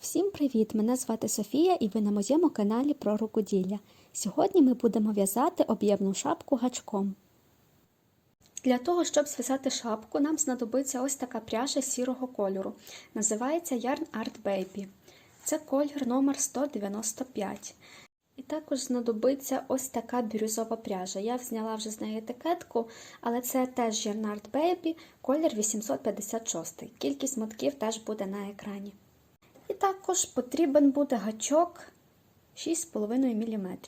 Всім привіт! Мене звати Софія і ви на моєму каналі про рукоділля. Сьогодні ми будемо в'язати об'ємну шапку гачком. Для того, щоб зв'язати шапку, нам знадобиться ось така пряжа сірого кольору. Називається Yarn Art Baby. Це колір номер 195. І також знадобиться ось така бірюзова пряжа. Я зняла вже з неї етикетку, але це теж Yarn Art Baby, колір 856. Кількість мотків теж буде на екрані. Також потрібен буде гачок 6,5 мм.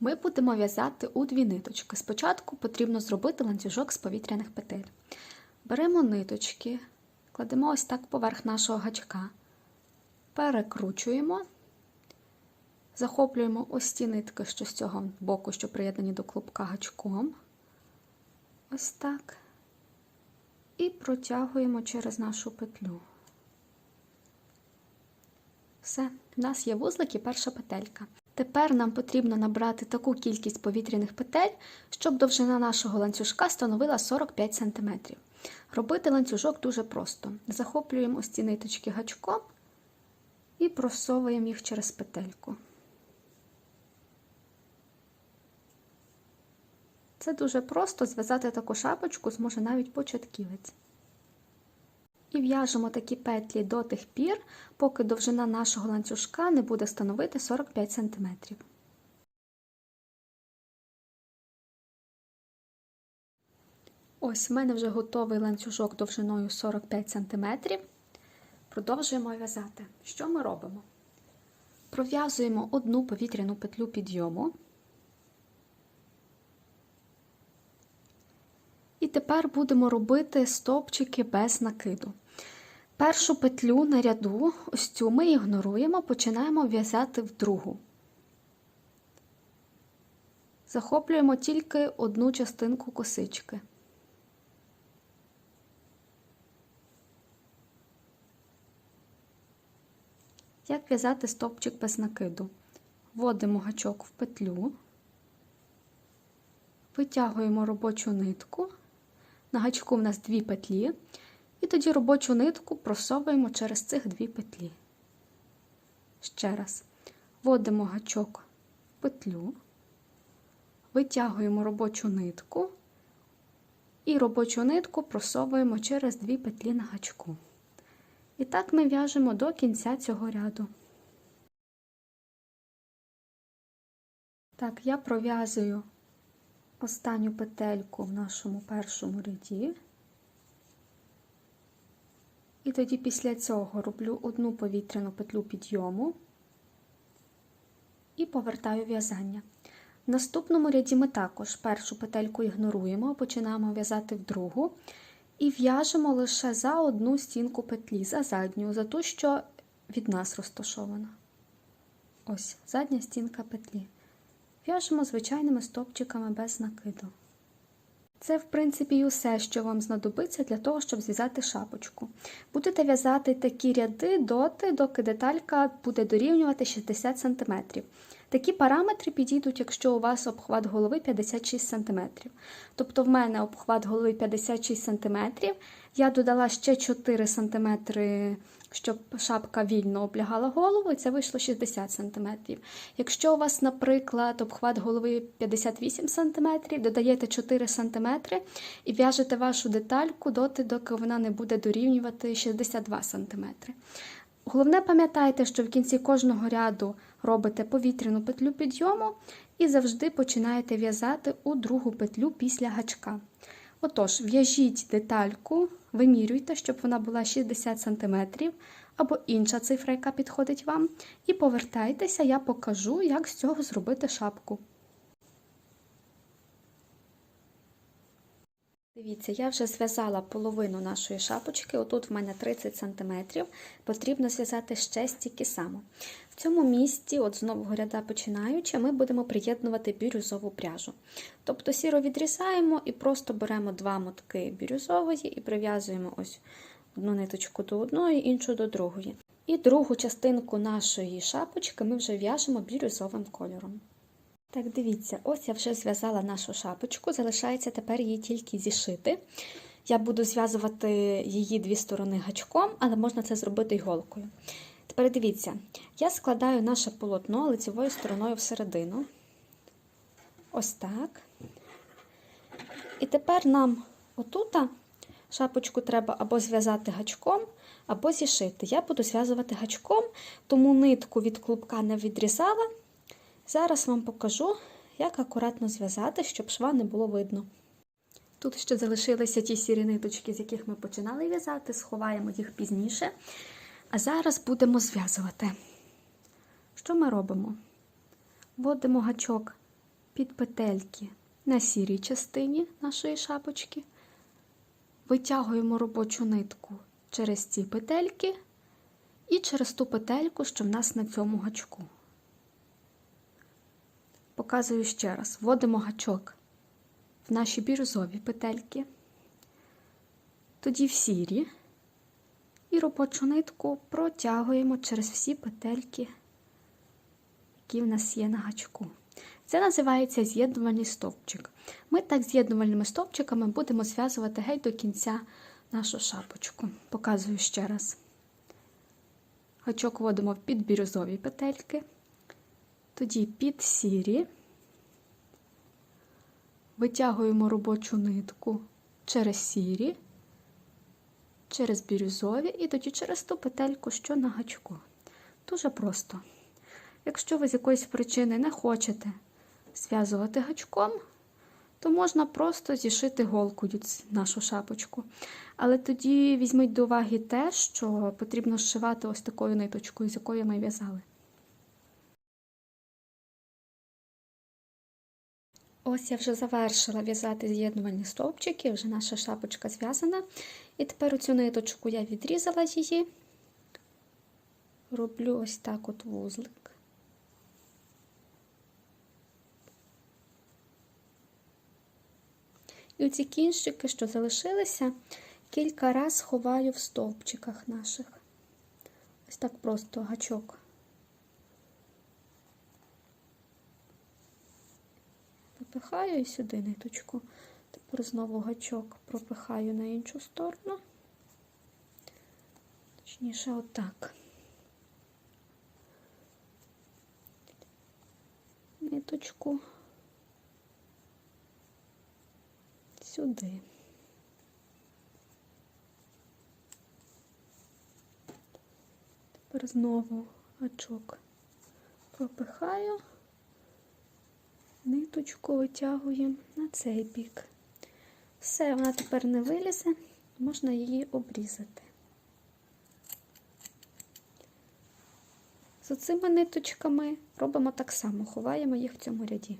Ми будемо в'язати у дві ниточки. Спочатку потрібно зробити ланцюжок з повітряних петель. Беремо ниточки, кладемо ось так поверх нашого гачка, перекручуємо, захоплюємо ось ці нитки, що з цього боку, що приєднані до клубка гачком. Ось так. І протягуємо через нашу петлю. Все, в нас є вузлик і перша петелька. Тепер нам потрібно набрати таку кількість повітряних петель, щоб довжина нашого ланцюжка становила 45 см. Робити ланцюжок дуже просто. Захоплюємо ось ці ниточки гачком і просовуємо їх через петельку. Це дуже просто зв'язати таку шапочку зможе навіть початківець. І в'яжемо такі петлі до тих пір, поки довжина нашого ланцюжка не буде становити 45 см. Ось в мене вже готовий ланцюжок довжиною 45 см. Продовжуємо в'язати. Що ми робимо? Пров'язуємо одну повітряну петлю підйому. І тепер будемо робити стовпчики без накиду. Першу петлю на ряду, ось цю ми ігноруємо, починаємо в'язати в другу. Захоплюємо тільки одну частинку косички. Як в'язати стовпчик без накиду? Вводимо гачок в петлю, витягуємо робочу нитку. На гачку в нас дві петлі. І тоді робочу нитку просовуємо через цих дві петлі. Ще раз вводимо гачок в петлю, витягуємо робочу нитку і робочу нитку просовуємо через дві петлі на гачку. І так ми в'яжемо до кінця цього ряду. Так, я пров'язую останню петельку в нашому першому ряді. І тоді після цього роблю одну повітряну петлю підйому і повертаю в'язання. В наступному ряді ми також першу петельку ігноруємо, починаємо в'язати в другу і в'яжемо лише за одну стінку петлі, за задню, за ту, що від нас розташована. Ось задня стінка петлі. В'яжемо звичайними стопчиками без накиду. Це, в принципі, і усе, що вам знадобиться для того, щоб зв'язати шапочку. Будете в'язати такі ряди доти, доки деталька буде дорівнювати 60 см. Такі параметри підійдуть, якщо у вас обхват голови 56 см. Тобто, в мене обхват голови 56 см. Я додала ще 4 см, щоб шапка вільно облягала голову, і це вийшло 60 см. Якщо у вас, наприклад, обхват голови 58 см, додаєте 4 см і в'яжете вашу детальку доти, доки вона не буде дорівнювати 62 см. Головне, пам'ятайте, що в кінці кожного ряду робите повітряну петлю підйому і завжди починаєте в'язати у другу петлю після гачка. Отож, в'яжіть детальку, вимірюйте, щоб вона була 60 см або інша цифра, яка підходить вам, і повертайтеся, я покажу, як з цього зробити шапку. Дивіться, я вже зв'язала половину нашої шапочки, отут в мене 30 см, потрібно зв'язати ще стільки само. В цьому місці, от з нового ряда починаючи, ми будемо приєднувати бірюзову пряжу. Тобто сіро відрізаємо і просто беремо два мотки бірюзової і прив'язуємо ось одну ниточку до одної, іншу до другої. І другу частинку нашої шапочки ми вже в'яжемо бірюзовим кольором. Так, дивіться, ось я вже зв'язала нашу шапочку, залишається тепер її тільки зішити. Я буду зв'язувати її дві сторони гачком, але можна це зробити й голкою. Тепер дивіться, я складаю наше полотно лицевою стороною всередину. Ось так. І тепер нам отута шапочку треба або зв'язати гачком, або зішити. Я буду зв'язувати гачком, тому нитку від клубка не відрізала. Зараз вам покажу, як акуратно зв'язати, щоб шва не було видно. Тут ще залишилися ті сірі ниточки, з яких ми починали в'язати, сховаємо їх пізніше. А зараз будемо зв'язувати. Що ми робимо? Вводимо гачок під петельки на сірій частині нашої шапочки, витягуємо робочу нитку через ці петельки і через ту петельку, що в нас на цьому гачку. Показую ще раз: вводимо гачок в наші бірюзові петельки, тоді в сірі, і робочу нитку протягуємо через всі петельки, які в нас є на гачку. Це називається з'єднувальний стовпчик. Ми так з'єднувальними стовпчиками будемо зв'язувати геть до кінця нашу шапочку. Показую ще раз. Гачок вводимо в підбірюзові петельки, тоді під сірі, витягуємо робочу нитку через сірі, через бірюзові і тоді через ту петельку, що на гачку. Дуже просто. Якщо ви з якоїсь причини не хочете зв'язувати гачком, то можна просто зішити голкою нашу шапочку. Але тоді візьміть до уваги те, що потрібно зшивати ось такою ниточкою, з якою ми в'язали. Ось я вже завершила в'язати з'єднувальні стовпчики, вже наша шапочка зв'язана. І тепер оцю ниточку я відрізала її, роблю ось так от вузлик. І оці кінчики, що залишилися, кілька раз ховаю в стовпчиках наших. Ось так просто гачок. Пропихаю і сюди ниточку. Тепер знову гачок пропихаю на іншу сторону. Точніше, отак. Ниточку. сюди. Тепер знову гачок пропихаю, ниточку витягуємо на цей бік. Все, вона тепер не вилізе, можна її обрізати. З цими ниточками робимо так само, ховаємо їх в цьому ряді.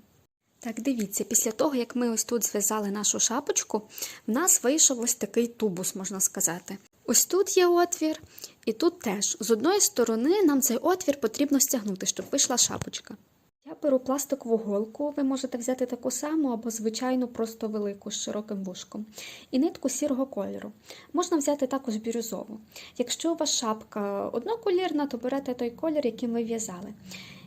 Так, дивіться, після того, як ми ось тут зв'язали нашу шапочку, в нас вийшов ось такий тубус, можна сказати. Ось тут є отвір, і тут теж. З одної сторони нам цей отвір потрібно стягнути, щоб вийшла шапочка. Я беру пластикову голку, ви можете взяти таку саму або звичайну, просто велику з широким вушком. І нитку сірого кольору. Можна взяти також бірюзову. Якщо у вас шапка одноколірна, то берете той колір, яким ви в'язали.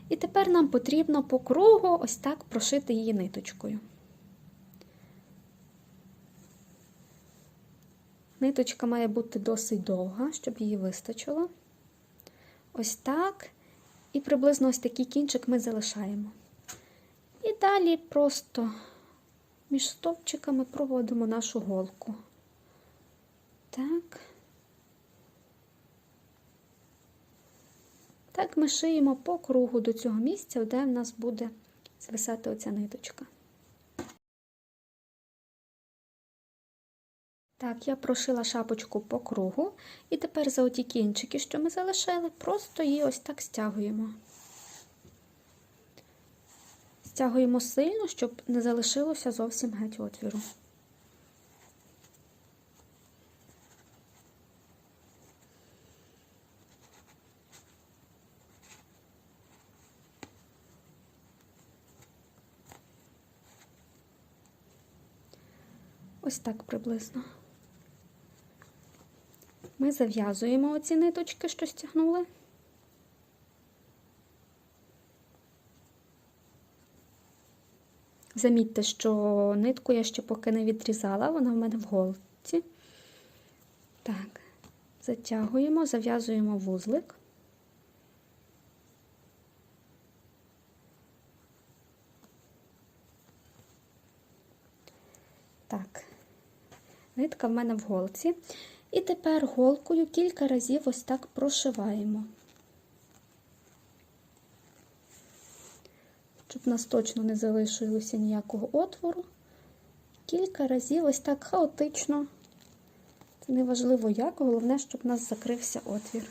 І тепер нам потрібно по кругу ось так прошити її ниточкою. Ниточка має бути досить довга, щоб її вистачило. Ось так. І приблизно ось такий кінчик ми залишаємо. І далі просто між стовпчиками проводимо нашу голку. Так. Так ми шиємо по кругу до цього місця, де в нас буде звисати оця ниточка. Так, я прошила шапочку по кругу, і тепер за оті кінчики, що ми залишили, просто її ось так стягуємо. Стягуємо сильно, щоб не залишилося зовсім геть отвіру. Ось так приблизно. Ми зав'язуємо оці ниточки, що стягнули. Замітьте, що нитку я ще поки не відрізала, вона в мене в голці. Так, затягуємо, зав'язуємо вузлик. Так, нитка в мене в голці. І тепер голкою кілька разів ось так прошиваємо. Щоб в нас точно не залишилося ніякого отвору. Кілька разів ось так хаотично. Це не важливо як, головне, щоб в нас закрився отвір.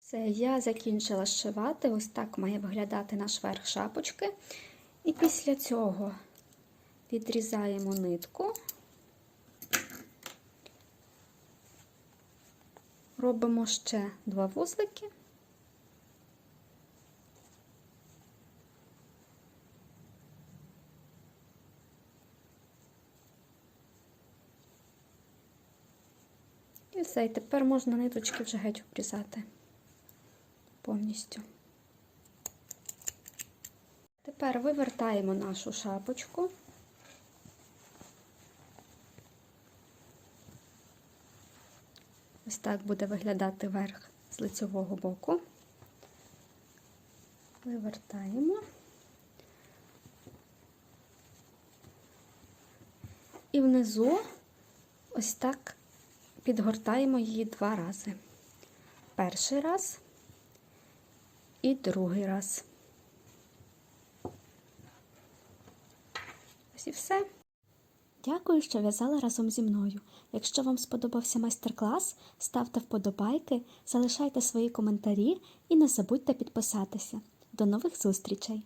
Все, я закінчила зшивати. Ось так має виглядати наш верх шапочки. І після цього відрізаємо нитку, робимо ще два вузлики. І все, і тепер можна ниточки вже геть обрізати повністю. Тепер вивертаємо нашу шапочку. Ось так буде виглядати верх з лицевого боку. Вивертаємо. І внизу ось так підгортаємо її два рази. Перший раз і другий раз. І все. Дякую, що в'язали разом зі мною. Якщо вам сподобався майстер-клас, ставте вподобайки, залишайте свої коментарі і не забудьте підписатися. До нових зустрічей!